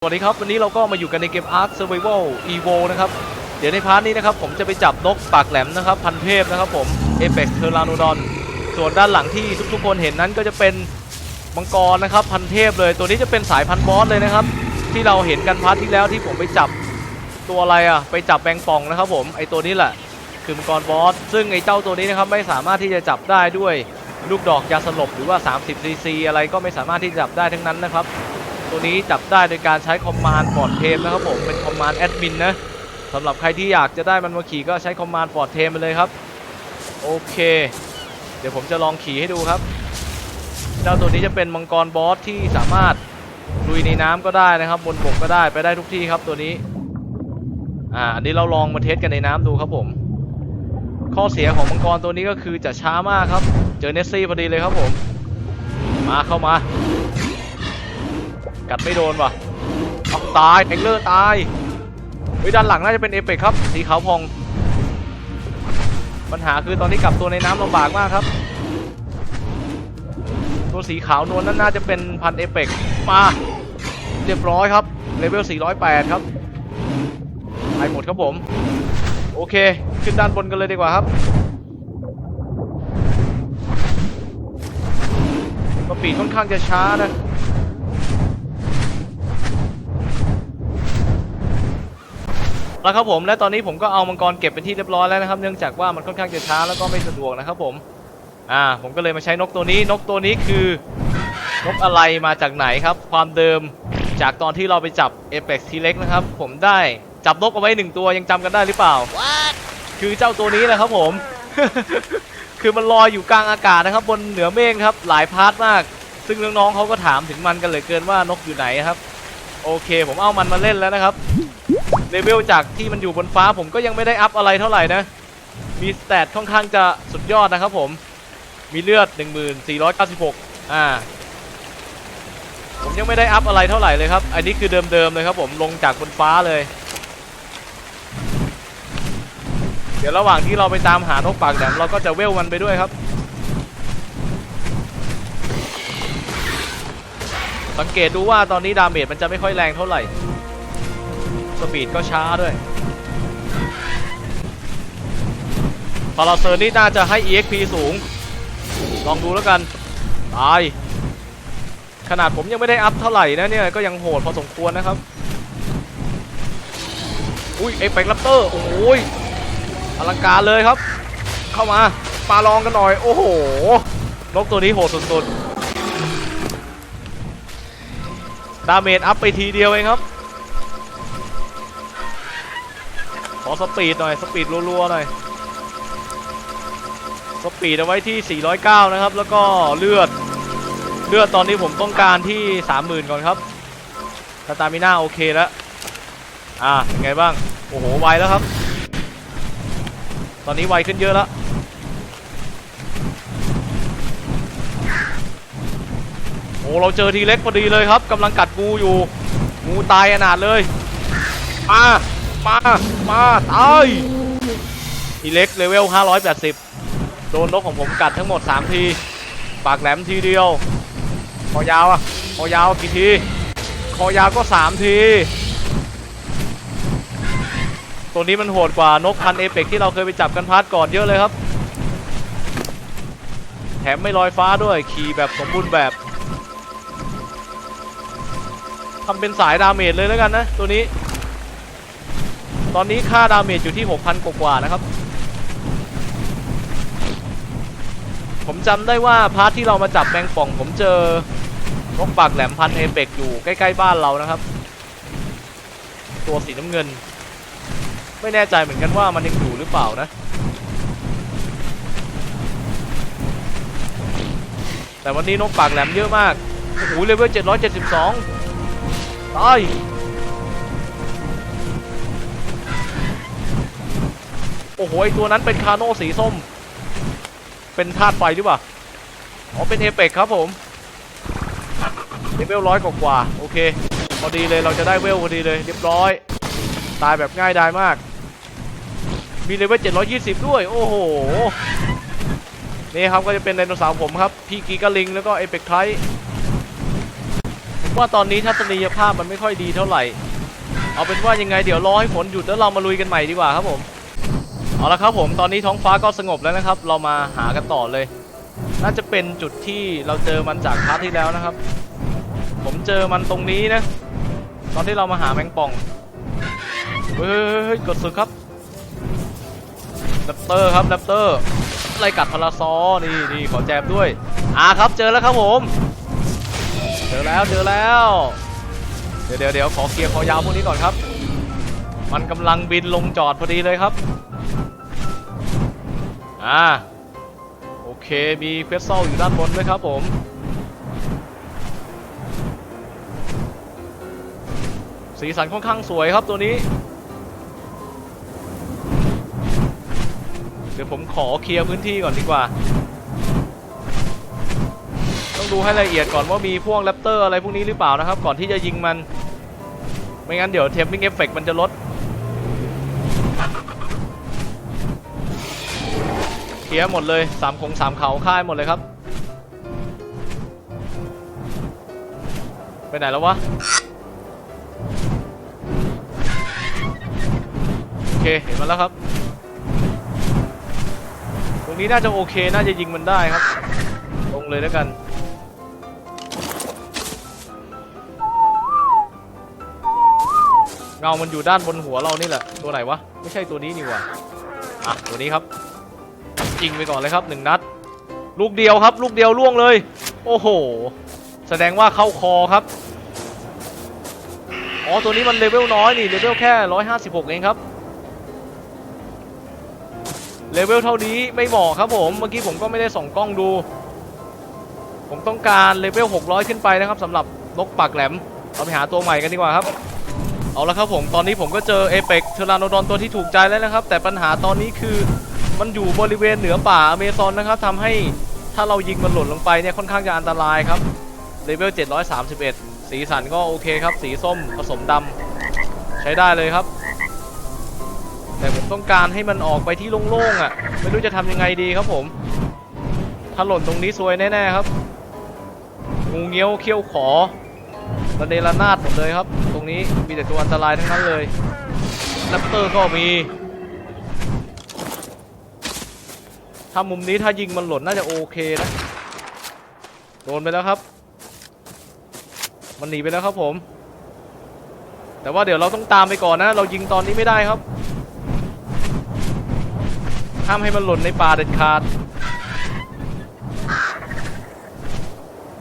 สวัสดีครับ วันนี้เราก็มาอยู่กันในเกม Ark Survival Evo นะครับ เดี๋ยวในพาร์ทนี้นะครับ ผมจะไปจับนกปากแหลมนะครับ พันเทพนะครับผม Apex t e r r a n o d o n ส่วนด้านหลังที่ทุกๆคนเห็นนั้นก็จะเป็นมังกรนะครับ พันเทพเลย ตัวนี้จะเป็นสายพันบอสเลยนะครับ ที่เราเห็นกันพาร์ทที่แล้วที่ผมไปจับตัวอะไรอะไปจับแบงป่องนะครับผมไอตัวนี้แหละคือมังกรบอสซึ่งไอเจ้าตัวนี้นะครับไม่สามารถที่จะจับได้ด้วยลูกดอกยาสลบหรือว่า 30 cc อะไรก็ไม่สามารถที่จะจับได้ทั้งนั้นนะครับ ตัวนี้จับได้โดยการใช้คอมมานด์ฟอร์ดเทมนะครับผมเป็นคอมมานด์แอดมินนะสำหรับใครที่อยากจะได้มันมาขี่ก็ใช้คอมมานด์ฟอร์ดเทมไปเลยครับ โอเค เดี๋ยวผมจะลองขี่ให้ดูครับ เจ้าตัวนี้จะเป็นมังกรบอสที่สามารถลุยในน้ำก็ได้นะครับ บนบกก็ได้ไปได้ทุกที่ครับตัวนี้อ่าอันนี้เราลองมาเทสกันในน้ำดูครับผม ข้อเสียของมังกรตัวนี้ก็คือจะช้ามากครับ เจอเนสซี่พอดีเลยครับผม มาเข้ามา กัดไม่โดนว่ะเอาตายแองเลอร์ตายเฮ้ยด้านหลังน่าจะเป็นเอเปกครับ สีขาวพอง ปัญหาคือตอนนี้กลับตัวในน้ำลำบากมากครับ ตัวสีขาวนวลนั่นน่าจะเป็นพันเอเปกมาเรียบร้อยครับเลเวล 408 ครับไปหมดครับผม โอเค ขึ้นด้านบนกันเลยดีกว่าครับสปีค่อนข้างจะช้านะ แล้วครับผมและตอนนี้ผมก็เอามังกรเก็บเป็นที่เรียบร้อยแล้วนะครับ เนื่องจากว่ามันค่อนข้างจะช้าแล้วก็ไม่สะดวกนะครับผมอ่าผมก็เลยมาใช้นกตัวนี้นกตัวนี้คือนกอะไรมาจากไหนครับ ความเดิมจากตอนที่เราไปจับ Apex t เล็กนะครับ ผมได้จับนกเอาไว้หนึ่งตัวยังจำกันได้หรือเปล่าคือเจ้าตัวนี้แหละครับผม คือมันลอยอยู่กลางอากาศนะครับ บนเหนือเมฆครับ หลายพาร์ทมาก ซึ่งน้องๆเขาก็ถามถึงมันกันเหลือเกินว่านกอยู่ไหนครับ โอเค ผมเอามันมาเล่นแล้วนะครับ เลเวลจากที่มันอยู่บนฟ้าผมก็ยังไม่ได้อัพอะไรเท่าไหร่นะ มีสเตตค่อนข้างจะสุดยอดนะครับผม มีเลือด 1496 อ่า ผมยังไม่ได้อัพอะไรเท่าไหร่เลยครับ อันนี้คือเดิมๆเลยครับผม ลงจากบนฟ้าเลย เดี๋ยวระหว่างที่เราไปตามหานกปากแหลมเราก็จะเวลมันไปด้วยครับสังเกตดูว่าตอนนี้ดาเมจมันจะไม่ค่อยแรงเท่าไหร่ สปีดก็ช้าด้วยพาราเซอร์นี่น่าจะให้ EXP สูง ลองดูแล้วกัน ตาย ขนาดผมยังไม่ได้อัพเท่าไหร่นะเนี่ย ก็ยังโหดพอสมควรนะครับ อุ้ยเอ e ปก r ัปเตอร์ โอ้ยอลังการเลยครับ เข้ามามาลองกันหน่อย โอ้โห นกตัวนี้โหดสุดๆ ดาเมจอัพไปทีเดียวเองครับ อสปีดหน่อย สปีดรัวๆหน่อย สปีดเอาไว้ที่ 409 นะครับ แล้วก็เลือด เลือดตอนนี้ผมต้องการที่ 30,000 ก่อนครับสตามิน่าโอเคแล้ว อ่าเป็นไงบ้าง โอ้โห ไวแล้วครับ ตอนนี้ไวขึ้นเยอะแล้วโอ้เราเจอทีเล็กพอดีเลยครับกำลังกัดงูอยู่งูตายอนาถเลย มา มา มา ตายทีเล็กเลเวล 580 โดนนกของผมกัดทั้งหมด 3 ที ปากแหลมทีเดียว คอยาวอะคอยาวกี่ที คอยาวก็ 3 ที ตัวนี้มันโหดกว่านกพันเอเปกที่เราเคยไปจับกันพาร์ทก่อนเยอะเลยครับ แถมไม่ลอยฟ้าด้วย ขี่แบบสมบูรณ์แบบทำเป็นสายดาเมจเลยแล้วกันนะ ตัวนี้ อนนี้ค่าดาเมจอยู่ที่ 6,000 กว่าๆนะครับ ผมจำได้ว่าพาร์ทที่เรามาจับแมงป่องผมเจอนกปากแหลมพันเอเปกอยู่ใกล้ๆบ้านเรานะครับ ตัวสีน้ำเงิน ไม่แน่ใจเหมือนกันว่ามันยังอยู่หรือเปล่านะ แต่วันนี้นกปากแหลมเยอะมาก โอ้โหเลเวล772 ตาย โอ้โหไอตัวนั้นเป็นคาโน่สีส้ม เป็นธาตุไฟหรือเปล่าอ๋อเป็นเอเปกครับผมเลเวลร้อยกว่าโอเคพอดีเลยเราจะได้เวลพอดีเลยเรียบร้อย ตายแบบง่ายดายมาก มีเลเวล720 ด้วย โอ้โหนี่ครับก็จะเป็นไดโนเสาร์ผมครับ พี่กีกาลิงแล้วก็เอเปกไทว่าตอนนี้ทัศนียภาพมันไม่ค่อยดีเท่าไหร่ เอาเป็นว่ายังไงเดี๋ยวรอให้ฝนหยุดแล้วเรามาลุยกันใหม่ดีกว่าครับผม เอาละครับผมตอนนี้ท้องฟ้าก็สงบแล้วนะครับ เรามาหากันต่อเลย น่าจะเป็นจุดที่เราเจอมันจากพาร์ทที่แล้วนะครับ ผมเจอมันตรงนี้นะ ตอนที่เรามาหาแมงป่องเฮ้ยกดสุดครับแรปเตอร์ครับแรปเตอร์ไล่กัดพาราซอนี่นี่ขอแจมด้วยอ่าครับเจอแล้วครับผมเจอแล้วเจอแล้ว เดี๋ยวเดี๋ยวเดี๋ยวขอเคลียร์คอยาวพวกนี้ก่อนครับ มันกำลังบินลงจอดพอดีเลยครับ อ่าโอเคมีเควสซลอยู่ด้านบนด้วยครับผมสีสันค่อนข้างสวยครับตัวนี้ เดี๋ยวผมขอเคลียร์พื้นที่ก่อนดีกว่า ต้องดูให้ละเอียดก่อนว่ามีพวกแรปเตอร์อะไรพวกนี้หรือเปล่านะครับ ก่อนที่จะยิงมัน ไม่งั้นเดี๋ยวเทมมิ่งเอฟเฟกมันจะลด เคลียร์หมดเลยสามคงสามเขาค่ายหมดเลยครับ ไปไหนแล้ววะ โอเค เห็นมันแล้วครับ ตรงนี้น่าจะโอเค น่าจะยิงมันได้ครับ ลงเลยแล้วกันเงามันอยู่ด้านบนหัวเรานี่แหละ ตัวไหนวะ ไม่ใช่ตัวนี้นี่หว่า อะ ตัวนี้ครับ ยิงไปก่อนเลยครับหนึ่งนัด ลูกเดียวครับ ลูกเดียวล่วงเลย โอ้โห แสดงว่าเข้าคอครับ อ๋อ ตัวนี้มันเลเวลน้อยนี่ เลเวลแค่ 156 เองครับ เลเวลเท่านี้ไม่เหมาะครับผม เมื่อกี้ผมก็ไม่ได้ส่องกล้องดู ผมต้องการเลเวล 600 ขึ้นไปนะครับสำหรับนกปากแหลม เราไปหาตัวใหม่กันดีกว่าครับเอาละครับผม ตอนนี้ผมก็เจอเอเปกเทอร์านโดนตัวที่ถูกใจแล้วนะครับ แต่ปัญหาตอนนี้คือ มันอยู่บริเวณเหนือป่าอเมซอนนะครับทำให้ถ้าเรายิงมันหล่นลงไปเนี่ยค่อนข้างจะอันตรายครับเลเวล731 สีสันก็โอเคครับ สีส้มผสมดำใช้ได้เลยครับ แต่ผมต้องการให้มันออกไปที่โล่งๆอะ ไม่รู้จะทำยังไงดีครับผม ถ้าหล่นตรงนี้ซวยแน่ๆครับ งูเงี้ยวเขี้ยวขอระเนระนาดหมดเลยครับ ตรงนี้มีแต่ตัวอันตรายทั้งนั้นเลยแรปเตอร์ก็มี ถ้ามุมนี้ถ้ายิงมันหล่นน่าจะโอเคนะ โดนไปแล้วครับ มันหนีไปแล้วครับผม แต่ว่าเดี๋ยวเราต้องตามไปก่อนนะ เรายิงตอนนี้ไม่ได้ครับ ห้ามให้มันหล่นในป่าเด็ดขาด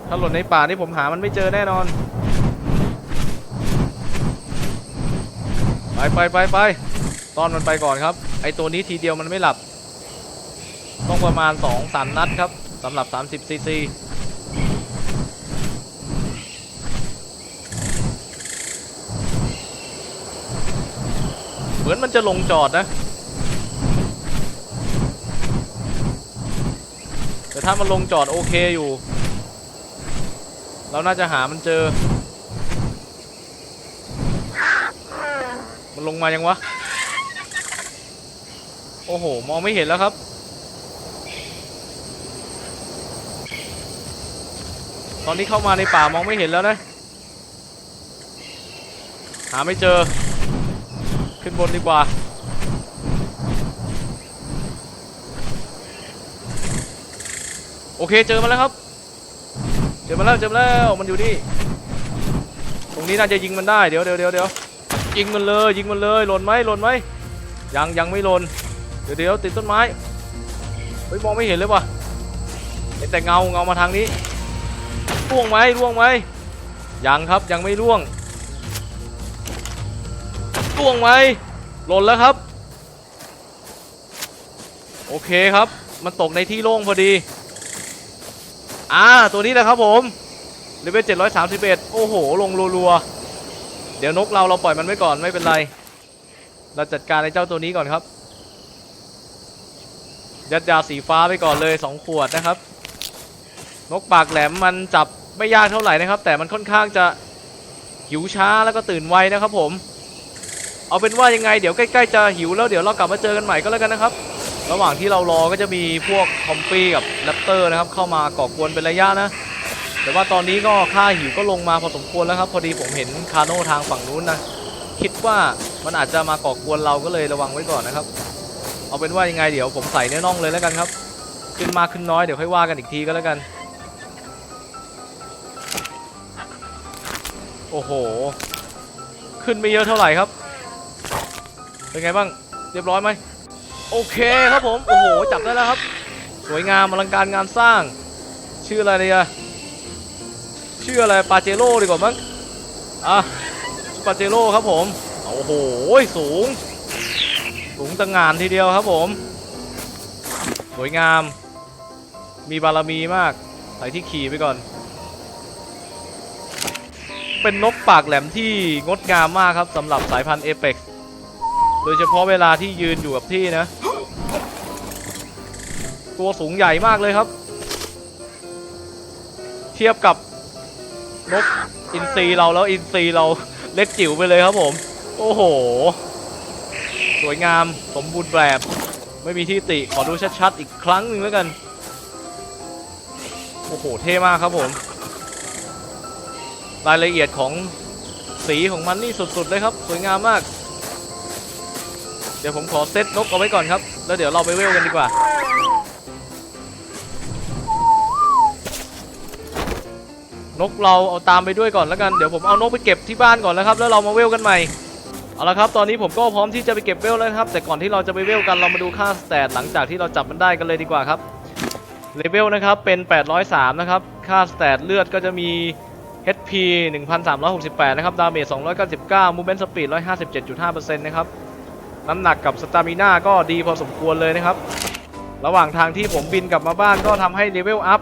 ถ้าหล่นในป่านี่ผมหามันไม่เจอแน่นอน ไปไปไปไปตอนมันไปก่อนครับ ไอตัวนี้ทีเดียวมันไม่หลับ ต้องประมาณ 2 3 นัดครับสำหรับ 30 ซีซีเหมือนมันจะลงจอดนะ แต่ถ้ามันลงจอดโอเคอยู่ เราน่าจะหามันเจอ มันลงมายังวะ โอ้โห มองไม่เห็นแล้วครับ ตอนนี้เข้ามาในป่ามองไม่เห็นแล้วนะ หาไม่เจอ ขึ้นบนดีกว่า โอเคเจอมาแล้วครับ เจอมาแล้วเจอมาแล้วมันอยู่นี่ ตรงนี้น่าจะยิงมันได้เดี๋ยวเดี๋ยวเดี๋ยวเดี๋ยวยิงมันเลยยิงมันเลยหล่นไหมหล่นไหมยังยังไม่หล่นเดี๋ยวเดี๋ยวติดต้นไม้เฮ้ยมองไม่เห็นเลยว่ะเห็นแต่เงาเงามาทางนี้ ร่วงไหมร่วงไหมยังครับยังไม่ร่วงร่วงไหมหล่นแล้วครับ โอเคครับ มันตกในที่โล่งพอดี อ่า ตัวนี้แหละครับผมเลเวล731 โอ้โห ลงรัวๆ เดี๋ยวนกเราเราปล่อยมันไว้ก่อนไม่เป็นไร เราจัดการไอ้เจ้าตัวนี้ก่อนครับ ยัดยาสีฟ้าไปก่อนเลย 2 ขวดนะครับ นกปากแหลมมันจับไม่ยากเท่าไหร่นะครับ แต่มันค่อนข้างจะหิวช้าแล้วก็ตื่นไวนะครับผม เอาเป็นว่ายังไงเดี๋ยวใกล้ๆจะหิวแล้วเดี๋ยวเรากลับมาเจอกันใหม่ก็แล้วกันนะครับ ระหว่างที่เรารอก็จะมีพวกคอมปี้กับแรปเตอร์นะครับเข้ามาก่อกวนเป็นระยะนะ แต่ว่าตอนนี้ก็ค่าหิวก็ลงมาพอสมควรแล้วครับพอดีผมเห็นคาโน่ทางฝั่งนู้นนะคิดว่ามันอาจจะมาก่อกวนเราก็เลยระวังไว้ก่อนนะครับ เอาเป็นว่ายังไงเดี๋ยวผมใส่เนื้อน่องเลยแล้วกันครับ ขึ้นมากขึ้นน้อยเดี๋ยวค่อยว่ากันอีกทีก็แล้วกัน โอ้โห ขึ้นไม่เยอะเท่าไหร่ครับ เป็นไงบ้าง เรียบร้อยไหม โอเคครับผม โอ้โห จับได้แล้วครับ สวยงามอลังการงานสร้าง ชื่ออะไรเนี่ยชื่ออะไร ปาเจโร่ดีกว่ามั้ง อะ ปาเจโร่ครับผม โอ้โห สูง สูงตะงานทีเดียวครับผม สวยงาม มีบารมีมาก ใส่ที่ขี่ไปก่อน เป็นนกปากแหลมที่งดงามมากครับสำหรับสายพันธุ์เอเ x โดยเฉพาะเวลาที่ยืนอยู่กับที่นะ ตัวสูงใหญ่มากเลยครับ เทียบกับนกอินทรีเราแล้วอินทรีเราเล็กจิ๋วไปเลยครับผม โอ้โห สวยงามสมบูรณ์แบบ ไม่มีที่ติ ขอดูชัดๆ อีกครั้งหนึ่งแล้วกัน โอ้โห เท่มากครับผม รายละเอียดของสีของมันนี่สุดๆเลยครับ สวยงามมาก เดี๋ยวผมขอเซตนกเอาไว้ก่อนครับ แล้วเดี๋ยวเราไปเวลกันดีกว่านกเราเอาตามไปด้วยก่อนแล้วกัน เดี๋ยวผมเอานกไปเก็บที่บ้านก่อนแล้วครับ แล้วเรามาเวลกันใหม่ เอาละครับ ตอนนี้ผมก็พร้อมที่จะไปเก็บเวลแล้วครับ แต่ก่อนที่เราจะไปเวลกันเรามาดูค่าสแตทหลังจากที่เราจับมันได้กันเลยดีกว่าครับ เลเวลนะครับเป็น 803 นะครับ ค่าสแตทเลือดก็จะมี HP 1368 นะครับ ดาเมจ 299 Movement Speed 157.5%นะครับ น้ำหนักกับสตามิน่าก็ดีพอสมควรเลยนะครับ ระหว่างทางที่ผมบินกลับมาบ้านก็ทำให้เลเวลอัพ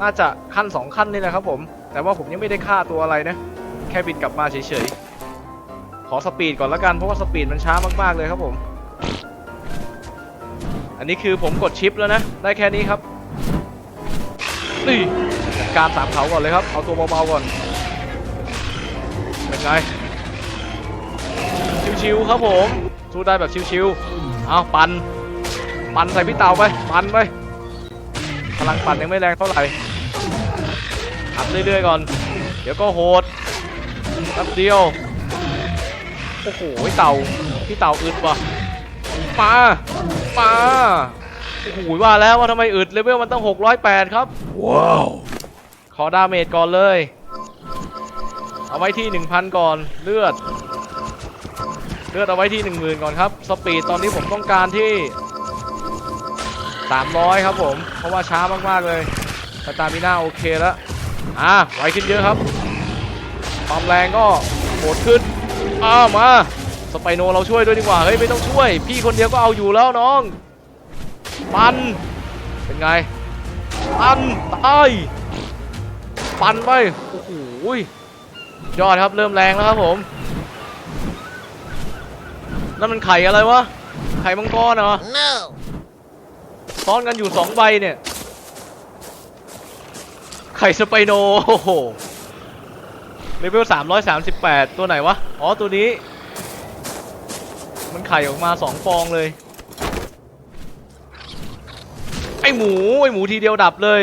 น่าจะขั้น 2 ขั้นนี่แหละครับผม แต่ว่าผมยังไม่ได้ค่าตัวอะไรนะ แค่บินกลับมาเฉยๆ ขอสปีดก่อนละกัน เพราะว่าสปีดมันช้ามากๆเลยครับผม อันนี้คือผมกดชิปแล้วนะ ได้แค่นี้ครับ นี่ การสามเขาก่อนเลยครับ เอาตัวเบาๆก่อน เป็นไง ชิวๆครับผม สู้ได้แบบชิวๆ เอาปัน ปันใส่พี่เต่าไป ปันไป พลังปันยังไม่แรงเท่าไหร่อัดเรื่อยๆก่อน เดี๋ยวก็โหดแป๊บเดียว โอ้โหเต่า พี่เต่าอึดว่ะมามาโอ้โหว่าแล้วว่าทำไมอึดเลเวลมันต้อง608 ครับ ว้าว อดาเมจก่อนเลย เอาไว้ที่ 1,000 ก่อนเลือด เลือดเอาไว้ที่ 10,000 ก่อนครับ สปีดตอนนี้ผมต้องการที่ 300 ครับผม เพราะว่าช้ามากๆเลยสตามิน่าโอเคแล้วอะไวขึ้นเยอะครับ ความแรงก็โหดขึ้นอ้าวมาสไปโนเราช่วยด้วยดีกว่า เฮ้ย ไม่ต้องช่วย พี่คนเดียวก็เอาอยู่แล้วน้อง ปัน เป็นไง ปันตาย ปันไปโอ้โหยยอดครับเริ่มแรงแล้วครับผมนั่นมันไข่อะไรวะไข่มังกรเหรอ no ซ้อนกันอยู่สองใบเนี่ย ไข่สไปโนโอ้โหเลเวล338ตัวไหนวะ อ๋อตัวนี้ มันไข่ออกมาสองฟองเลย ไอหมู ไอหมูทีเดียวดับเลย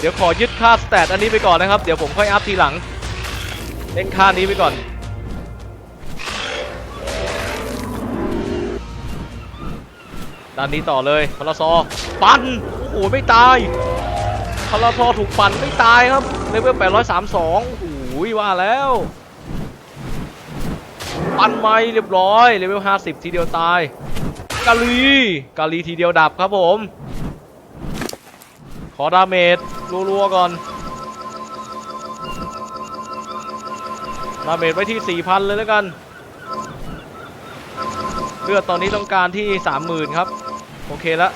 เดี๋ยวขอยึดค่าสแตทอันนี้ไปก่อนนะครับ เดี๋ยวผมค่อยอัพทีหลัง เล่นค่านี้ไปก่อน ด้านนี้ต่อเลยพลซอปันโอ้โหไม่ตายพลาซอถูกปั่นไม่ตายครับเลเวล832โอ้โหว่าแล้ว ปันไม่เรียบร้อยเลเวล50 ทีเดียวตายกาลีกาลีทีเดียวดับครับผม อดาเมจรัวๆก่อน ดาเมจไว้ที่ 4,000 เลยแล้วกัน เลือดตอนนี้ต้องการที่ 30,000 ครับ โอเคละ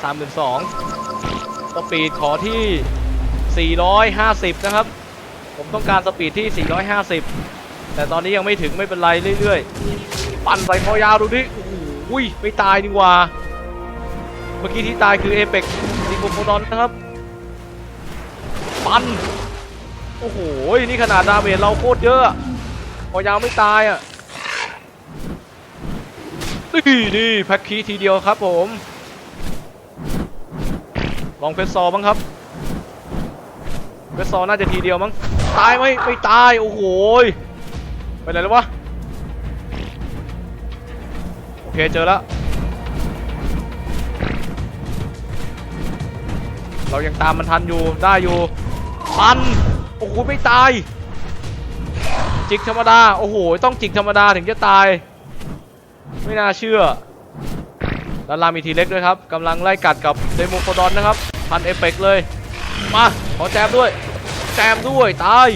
32,000 สปีดขอที่ 450 นะครับ ผมต้องการสปีดที่ 450 แต่ตอนนี้ยังไม่ถึงไม่เป็นไรเรื่อยๆ ปั่นใส่คอยาวดูดิอ้โหอุ้ยไม่ตายดีกว่า เมื่อกี้ที่ตายคือเอเปกดิโกโมดอนนะครับ ปัน โอ้โห นี่ขนาดดาเมจเราโคตรเยอะอะคอยาวไม่ตายอะ นี่นี่แพ็คคีทีเดียวครับผม ลองเพชรซอบ้างครับเวสซอน่าจะทีเดียวมั้ง ตายไหมไม่ตาย โอ้โห ไปไหนแล้ววะ โอเคเจอแล้วเรายังตามมันทันอยู่ได้อยู่ ปัน โอ้โหไม่ตาย จิกธรรมดา โอ้โห ต้องจิกธรรมดาถึงจะตาย ไม่น่าเชื่อด้านล่างมีทีเล็กด้วยครับกำลังไล่กัดกับเดโมโคดอนนะครับ พันเอฟเฟกต์เลย มา ขอแจมด้วย แจมด้วย ตาย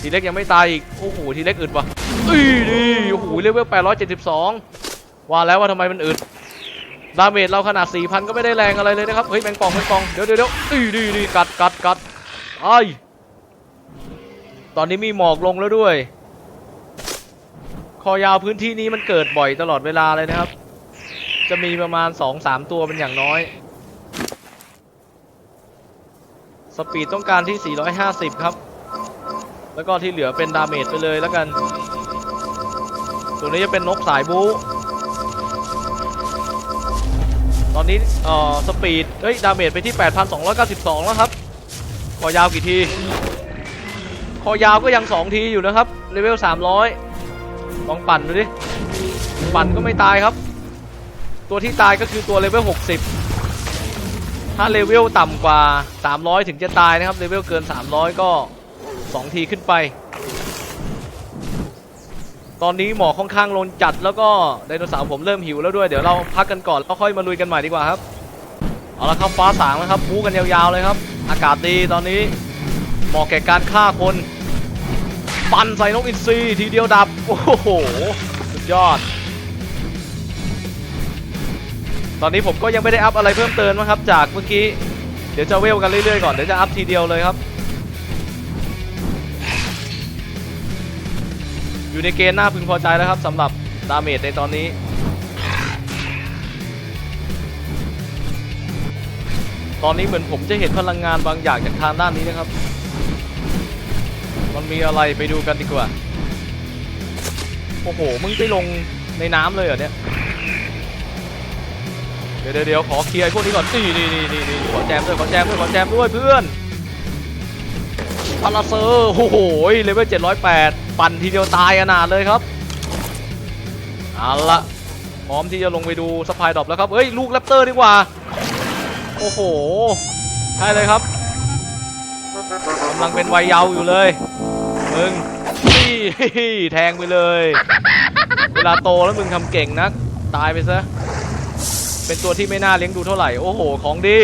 ทีเล็กยังไม่ตายอีก โอ้โห ทีเล็กอึดว่ะอีดีโอ้โหเลเวล872 ว่าแล้วว่าทำไมมันอึดดาเมจเราขนาด 4,000 ก็ไม่ได้แรงอะไรเลยนะครับ เฮ้ยแมงป่องแมงป่อง เดี๋ยวเดี๋ยวเดี๋ยวอีดีดีกัดกัดกัดไอ้ ตอนนี้มีหมอกลงแล้วด้วย คอยาวพื้นที่นี้มันเกิดบ่อยตลอดเวลาเลยนะครับ จะมีประมาณ 2-3 ตัวเป็นอย่างน้อย สปีดต้องการที่ 450 ครับ แล้วก็ที่เหลือเป็นดาเมจไปเลยแล้วกัน ตัวนี้จะเป็นนกสายบู๊ตอนนี้เอ่อสปีดเฮ้ย ดาเมจไปที่ 8,292 แล้วครับคอยาวกี่ที คอยาวก็ยัง 2 ทีอยู่นะครับเลเวล300 ลองปั่นดูดิ ปั่นก็ไม่ตายครับ ตัวที่ตายก็คือตัวเลเวล60 ถ้าเลเวลต่ำกว่า 300 ถึงจะตายนะครับเลเวลเกิน 300 ก็ 2 ทีขึ้นไป ตอนนี้หมอค่อนข้างลนจัดแล้วก็ไดโนเสาร์ผมเริ่มหิวแล้วด้วยเดี๋ยวเราพักกันก่อนแล้วค่อยมาลุยกันใหม่ดีกว่าครับเอาละครับฟ้าสางแล้วครับพูกันยาวๆเลยครับ อากาศดีตอนนี้ เหมาะแก่การฆ่าคน ปันใส่นกอินทรีทีเดียวดับ โอ้โห สุดยอด ตอนนี้ผมก็ยังไม่ได้อัพอะไรเพิ่มเติมนะครับ จากเมื่อกี้ เดี๋ยวจะเวลกันเรื่อยๆก่อน เดี๋ยวจะอัพทีเดียวเลยครับ อยู่ในเกณฑ์น่าพึงพอใจแล้วครับสำหรับดาเมจในตอนนี้ตอนนี้เหมือนผมจะเห็นพลังงานบางอย่างจากทางด้านนี้นะครับ มีอะไรไปดูกันดีกว่า โอ้โห มึงไปลงในน้ำเลยเหรอเนี่ย เดี๋ยวเดี๋ยวขอเคลียร์พวกนี้ก่อน นี่นี่นี่นี่นี่ขอแจมด้วยขอแจมด้วยขอแจมด้วยเพื่อนพาราเซอร์โอ้โหเลเวล708 ปั่นทีเดียวตายอนาถเลยครับเอาละพร้อมที่จะลงไปดูสปายดรอปแล้วครับเฮ้ย ลูกแรปเตอร์ดีกว่า โอ้โหใช่เลยครับกำลังเป็นวัยเยาว์อยู่เลย มึงนี่แทงไปเลย เวลาโตแล้วมึงทำเก่งนัก ตายไปซะ เป็นตัวที่ไม่น่าเลี้ยงดูเท่าไหร่ โอ้โห ของดี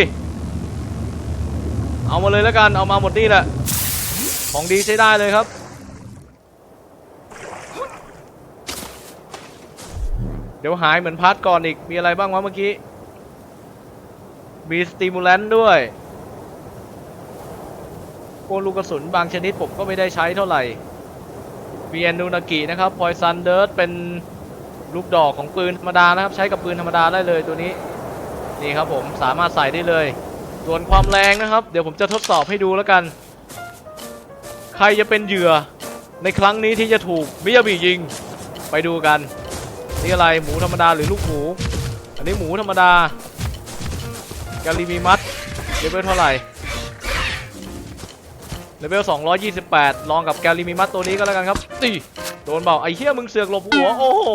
เอามาเลยแล้วกัน เอามาหมดนี่แหละ ของดีใช้ได้เลยครับ เดี๋ยวหายเหมือนพาร์ทก่อนอีก มีอะไรบ้างวะเมื่อกี้ มีสติมูลแลนด้วย พวกลูกกระสุนบางชนิดผมก็ไม่ได้ใช้เท่าไหร่มีแอนนูนากินะครับพอยซันเดิร์เป็นลูกดอกของปืนธรรมดานะครับ ใช้กับปืนธรรมดาได้เลยตัวนี้ นี่ครับผมสามารถใส่ได้เลย ส่วนความแรงนะครับ เดี๋ยวผมจะทดสอบให้ดูแล้วกัน ใครจะเป็นเหยื่อในครั้งนี้ที่จะถูกมิยาบิยิง ไปดูกัน นี่อะไรหมูธรรมดาหรือลูกหมู อันนี้หมูธรรมดา กาลิมีมัดเลเวลเท่าไหร่ เลเวล228 ลองกับแกลิมีมัดตัวนี้ก็แล้วกันครับตีโดนเบาไอ้เหี้ยมึงเสือกหลบหัว โอ้โห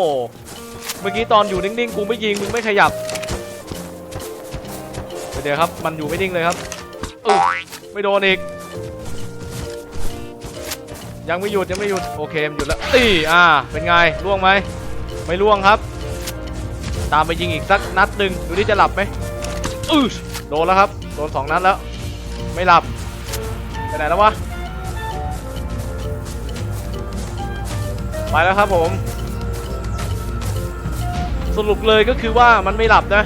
เมื่อกี้ตอนอยู่นิ่งๆ กูไม่ยิง มึงไม่ขยับ เดี๋ยวครับ มันอยู่ไม่นิ่งเลยครับอไม่โดนอีก ยังไม่หยุดยังไม่หยุด โอเคมันหยุดแล้วตีอ่า เป็นไงล่วงไหม ไม่ล่วงครับ ตามไปยิงอีกสักนัดหนึ่งดูที่จะหลับไหมอือโดนแล้วครับ โดนสองนัดแล้ว ไม่หลับ ไปไหนแล้ววะไปแล้วครับผม สรุปเลยก็คือว่ามันไม่หลับนะ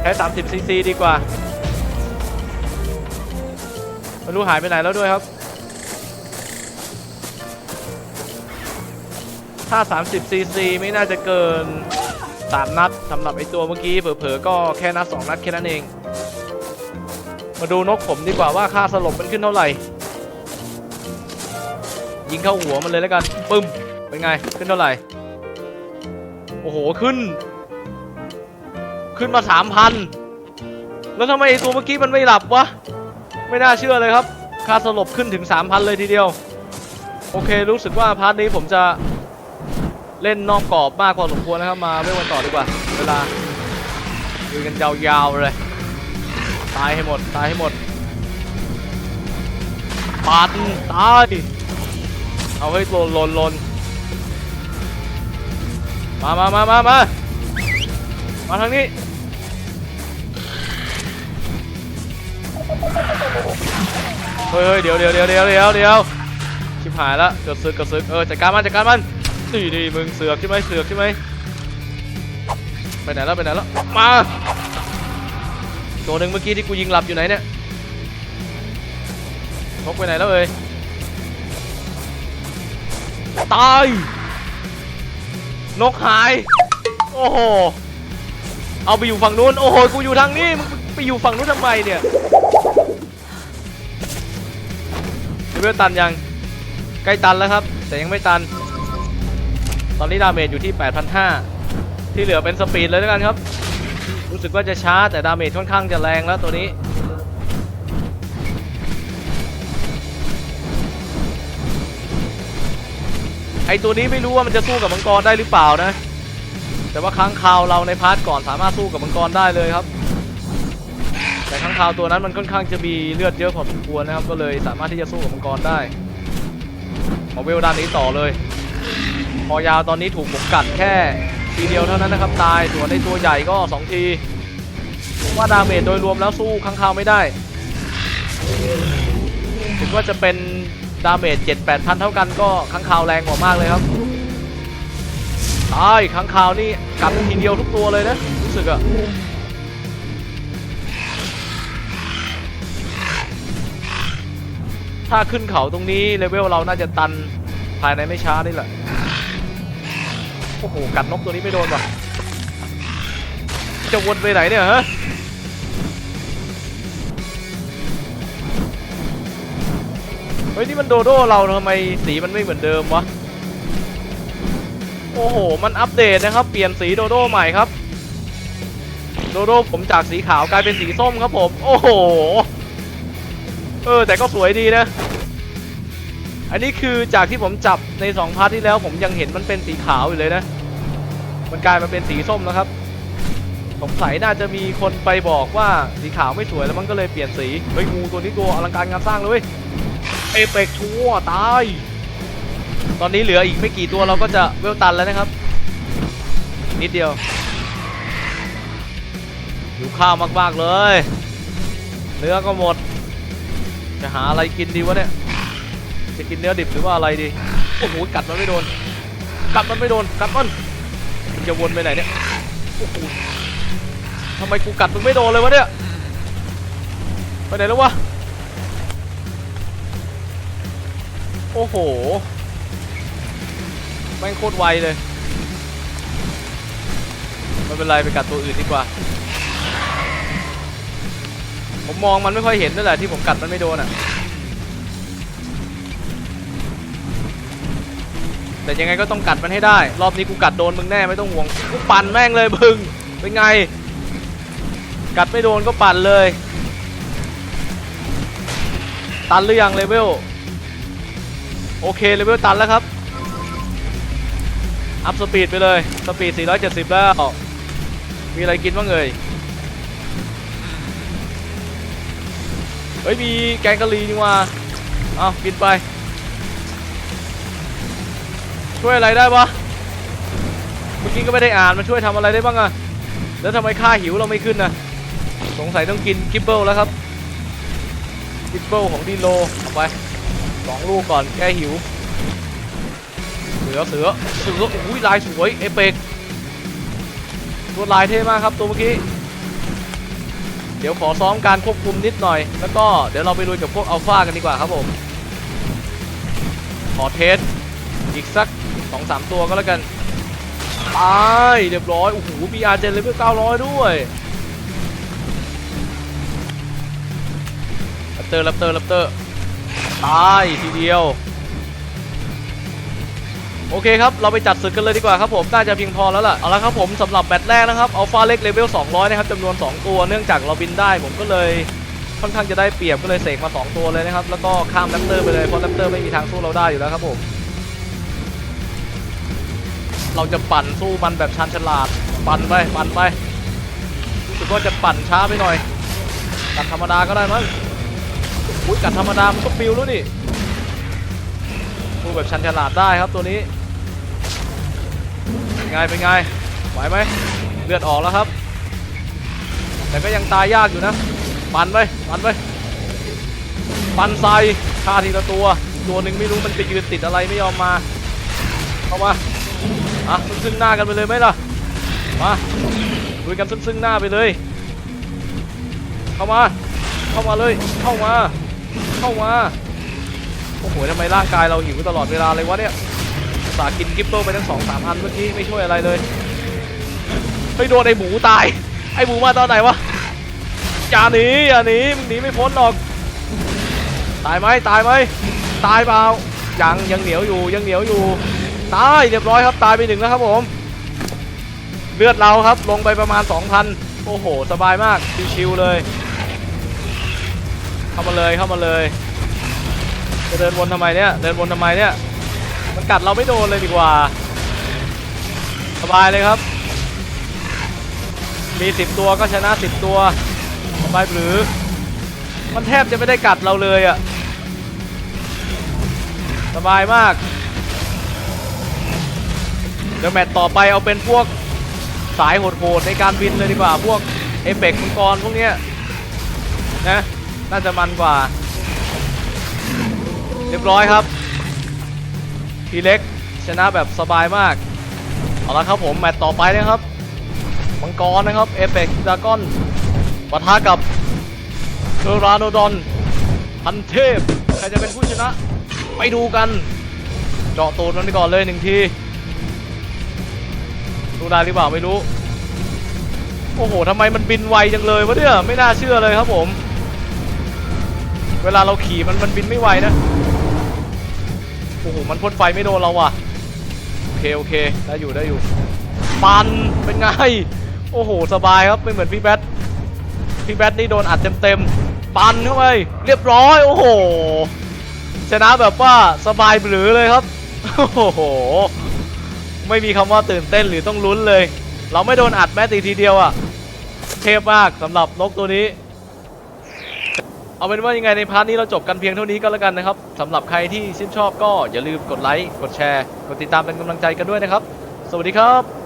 ใช้30ซีซีดีกว่าไม่รู้หายไปไหนแล้วด้วยครับ ถ้า 30ซีซีไม่น่าจะเกิน 3 นัดสำหรับไอตัวเมื่อกี้เผลอๆก็แค่นัด 2 นัดแค่นั้นเอง มาดูนกผมดีกว่าว่าค่าสลบมันขึ้นเท่าไหร่ ยิงเข้าหัวมันเลยแล้วกันปึ้มเป็นไงขึ้นเท่าไหร่ โอ้โหขึ้น ขึ้นมา3,000แล้วทำไมไอตัวเมื่อกี้มันไม่หลับวะ ไม่น่าเชื่อเลยครับ ค่าสลบขึ้นถึง 3,000 เลยทีเดียว โอเครู้สึกว่าพาร์ทนี้ผมจะเล่นนอกกรอบมากกว่าสมควรนะครับ มาเรื่วันต่อดีกว่า เวลาดูกันยาวๆเลย ตายให้หมด ตายให้หมดปัดตาย เอาให้หล่นหล่นหล่นมามามามามามาทางนี้เฮ้ยเฮ้ยเดี๋ยวเดี๋ยวเดี๋ยวเดี๋ยวเดี๋ยวเดี๋ยวชิบหายละเกิดซึกเกิดซึกเออจัดการมันจัดการมันนี่นี่มึงเสือกใช่ไหมเสือกใช่ไหมไปไหนแล้วไปไหนแล้วมา ตัวหนึ่งเมื่อกี้ที่กูยิงหลับอยู่ไหนเนี่ยพกไปไหนแล้วเอ่ยตายนกหาย โอ้โห เอาไปอยู่ฝั่งนู้น โอ้โห กูอยู่ทางนี้ มึงไปอยู่ฝั่งนู้นทำไมเนี่ยเลเวลตันยัง ใกล้ตันแล้วครับ แต่ยังไม่ตัน ตอนนี้ดาเมจอยู่ที่ 8,500 ที่เหลือเป็นสปีดเลยแล้วกันครับ รู้สึกว่าจะช้าแต่ดาเมจค่อนข้างจะแรงแล้วตัวนี้ ไอตัวนี้ไม่รู้ว่ามันจะสู้กับมังกรได้หรือเปล่านะ แต่ว่าค้างคาวเราในพาร์ทก่อนสามารถสู้กับมังกรได้เลยครับ แต่ข้างคาวตัวนั้นมันค่อนข้างจะมีเลือดเยอะพอสมควรนะครับ ก็เลยสามารถที่จะสู้กับมังกรได้มาเวลด้านนี้ต่อเลยคอยาวตอนนี้ถูกผมกัดแค่ ทีเดียวเท่านั้นนะครับตายส่วนในตัวใหญ่ก็ 2 ทีว่าดาเมจโดยรวมแล้วสู้ข้างคาวไม่ได้ถึงว่าจะเป็นดาเมจ7 8พันเท่ากันก็ข้างคาวแรงกว่ามากเลยครับตายข้างคาวนี่กัดทีเดียวทุกตัวเลยนะรู้สึกอะถ้าขึ้นเขาตรงนี้เลเวลเราน่าจะตันภายในไม่ช้านี่แหละ โอ้โห กัดนกตัวนี้ไม่โดนว่ะ จะวนไปไหนเนี่ยฮะเฮ้ยนี่มันโดโด้เราทำไมสีมันไม่เหมือนเดิมวะ โอ้โห มันอัปเดตนะครับ เปลี่ยนสีโดโด้ใหม่ครับ โดโด้ผมจากสีขาวกลายเป็นสีส้มครับผม โอ้โห เออแต่ก็สวยดีนะ อันนี้คือจากที่ผมจับในสองพาร์ทที่แล้วผมยังเห็นมันเป็นสีขาวอยู่เลยนะ มันกลายมาเป็นสีส้มแล้วครับสงสัยน่าจะมีคนไปบอกว่าสีขาวไม่สวยแล้วมันก็เลยเปลี่ยนสีเฮ้ยงูตัวนี้ตัวอลังการงานสร้างเลยเว้ยเอเปกชัวตาย ตอนนี้เหลืออีกไม่กี่ตัวเราก็จะเวลตันแล้วนะครับ นิดเดียวหิวข้าวมากๆเลย เนื้อก็หมด จะหาอะไรกินดีวะเนี่ย จะกินเนื้อดิบหรือว่าอะไรดี โอ้โห กัดมันไม่โดน กัดมันไม่โดน กัดมันมันจะวนไปไหนเนี่ย โอ้โหทำไมกูกัดมึงไม่โดนเลยวะเนี่ย ไปไหนแล้ววะ โอ้โห แม่งโคตรไวเลย ไม่เป็นไรไปกัดตัวอื่นดีกว่า ผมมองมันไม่ค่อยเห็นนั่นแหละที่ผมกัดมันไม่โดนอะ แต่ยังไงก็ต้องกัดมันให้ได้ รอบนี้กูกัดโดนมึงแน่ไม่ต้องห่วงกูปั่นแม่งเลยมึงเป็นไง กัดไม่โดนก็ปั่นเลย ตันหรือยังเลเวลโอเคเลเวลตันแล้วครับอัพสปีดไปเลยสปีด 470 แล้ว มีอะไรกินบ้างเอ่ยเฮ้ย มีแกงกะหรี่นี่ว่า เอากินไป ช่วยอะไรได้ปะเมื่อกี้ก็ไม่ได้อ่านมันช่วยทำอะไรได้บ้างอะแล้วทำไมค่าหิวเราไม่ขึ้นนะสงสัยต้องกินกิบเบิลแล้วครับกิบเบิลของดีโลเอาไปสองลูกก่อนแก้หิวเสือเสือเสืออุ้ยลายสวยเอเปกตัวลายเท่มากครับตัวเมื่อกี้เดี๋ยวขอซ้อมการควบคุมนิดหน่อย แล้วก็เดี๋ยวเราไปลุยกับพวกอัลฟากันดีกว่าครับผม ขอเทส อีกสักสองสามตัวก็แล้วกันตายเรียบร้อย โอ้โหมีอาเจนเลเวล900ด้วยลับเตอร์ลับเตอร์ลับเตอร์ตายทีเดียว โอเคครับ เราไปจัดศึกกันเลยดีกว่าครับผมน่าจะเพียงพอแล้วล่ะ เอาละครับผมสำหรับแมตช์แรกนะครับอัลฟาเล็กเลเวล200 นะครับจำนวน 2 ตัวเนื่องจากเราบินได้ผมก็เลยค่อนข้างจะได้เปรียบก็เลยเสกมาสองตัวเลยนะครับ แล้วก็ข้ามแรปเตอร์ไปเลยเพราะแรปเตอร์ไม่มีทางสู้เราได้อยู่แล้วครับผม เราจะปั่นสู้มันแบบชันฉลาด ปั่นไป ปั่นไปรู้สึกว่าจะปั่นช้าไปหน่อย กัดธรรมดาก็ได้มั้งอุ้ยกัดธรรมดามันก็ปิวแล้วนี่สู้แบบชันฉลาดได้ครับตัวนี้เป็นไงเป็นไงไหวไหมเลือดออกแล้วครับ แต่ก็ยังตายยากอยู่นะ ปั่นไปปั่นไปปั่นใส่ฆ่าทีละตัว ตัวหนึ่งไม่รู้มันไปยืนติดอะไรไม่ยอมมาเข้ามา อะซึ่งซึ่งหน้ากันไปเลยไหมล่ะ มาลุยกันซึ่งซึ่งหน้าไปเลย เข้ามา เข้ามาเลย เข้ามา เข้ามา โอ้โหทำไมร่างกายเราหิวตลอดเวลาเลยวะเนี่ยสากินกิฟโตไปทั้งสองสามอันเมื่อกี้ไม่ช่วยอะไรเลยเฮ้ยโดนไอหมูตาย ไอหมูมาตอนไหนวะอย่าหนีอย่าหนีมึงหนีไม่พ้นหรอก ตายไหมตายไหมตายเปล่ายังยังเหนียวอยู่ยังเหนียวอยู่ ตายเรียบร้อยครับตายไปหนึ่งแล้วครับผม เลือดเราครับลงไปประมาณ 2,000 โอ้โห สบายมากชิวๆเลย เข้ามาเลยเข้ามาเลย จะเดินวนทำไมเนี่ยเดินวนทำไมเนี่ยมันกัดเราไม่โดนเลยดีกว่า สบายเลยครับ มี 10 ตัวก็ชนะ 10 ตัวสบายหรือ มันแทบจะไม่ได้กัดเราเลยอะสบายมาก เดี๋ยวแมตต์ต่อไปเอาเป็นพวกสายโหดๆในการบินเลยดีกว่า พวกเอฟเปกต์มังกรพวกเนี้ยนะน่าจะมันกว่า เรียบร้อยครับ ทีเล็กชนะแบบสบายมาก เอาละครับผม แมตต์ต่อไปนะครับมังกรนะครับเอฟเปกต์ดากอนปะทะกับเทอราโนดอนพันเทพ ใครจะเป็นผู้ชนะ ไปดูกัน เจาะตูดมันไปก่อนเลยหนึ่งที ดูได้หรือเปล่าไม่รู้ โอ้โหทำไมมันบินไวจังเลยวะเนี่ยไม่น่าเชื่อเลยครับผม เวลาเราขี่มันมันบินไม่ไวนะโอ้โหมันพ่นไฟไม่โดนเราว่ะโอเคโอเคได้อยู่ได้อยู่ปันเป็นไงโอ้โหสบายครับไม่เหมือนพี่แบทพี่แบทนี่โดนอัดเต็มๆปันเข้าไปเรียบร้อยโอ้โหชนะแบบว่าสบายหรือเลยครับโอ้โห ไม่มีคำว่าตื่นเต้นหรือต้องลุ้นเลย เราไม่โดนอัดแม้แต่ทีเดียวอะ่ะเทพมากสำหรับนกตัวนี้ เอาเป็นว่ายังไงในพาร์ทนี้เราจบกันเพียงเท่านี้ก็แล้วกันนะครับสำหรับใครที่ชื่นชอบก็อย่าลืมกดไลค์กดแชร์ กดติดตามเป็นกำลังใจกันด้วยนะครับ สวัสดีครับ